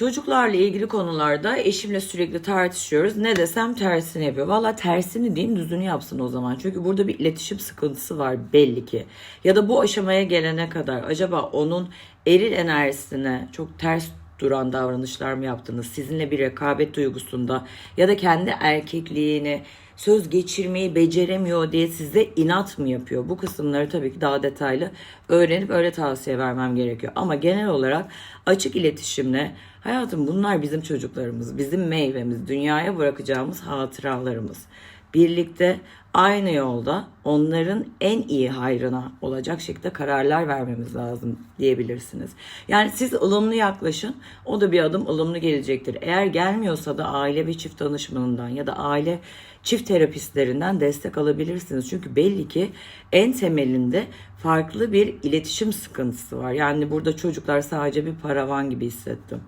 Çocuklarla ilgili konularda eşimle sürekli tartışıyoruz. Ne desem tersini yapıyor. Valla tersini deyin düzünü yapsın o zaman. Çünkü burada bir iletişim sıkıntısı var belli ki. Ya da bu aşamaya gelene kadar acaba onun eril enerjisine çok ters duran davranışlar mı yaptınız? Sizinle bir rekabet duygusunda ya da kendi erkekliğini söz geçirmeyi beceremiyor diye size inat mı yapıyor? Bu kısımları tabii ki daha detaylı öğrenip öyle tavsiye vermem gerekiyor. Ama genel olarak açık iletişimle hayatım bunlar bizim çocuklarımız, bizim meyvemiz, dünyaya bırakacağımız hatıralarımız. Birlikte aynı yolda onların en iyi hayrına olacak şekilde kararlar vermemiz lazım diyebilirsiniz. Yani siz ılımlı yaklaşın, o da bir adım ılımlı gelecektir. Eğer gelmiyorsa da aile ve çift danışmanından ya da aile çift terapistlerinden destek alabilirsiniz. Çünkü belli ki en temelinde farklı bir iletişim sıkıntısı var. Yani burada çocuklar sadece bir paravan gibi hissettim.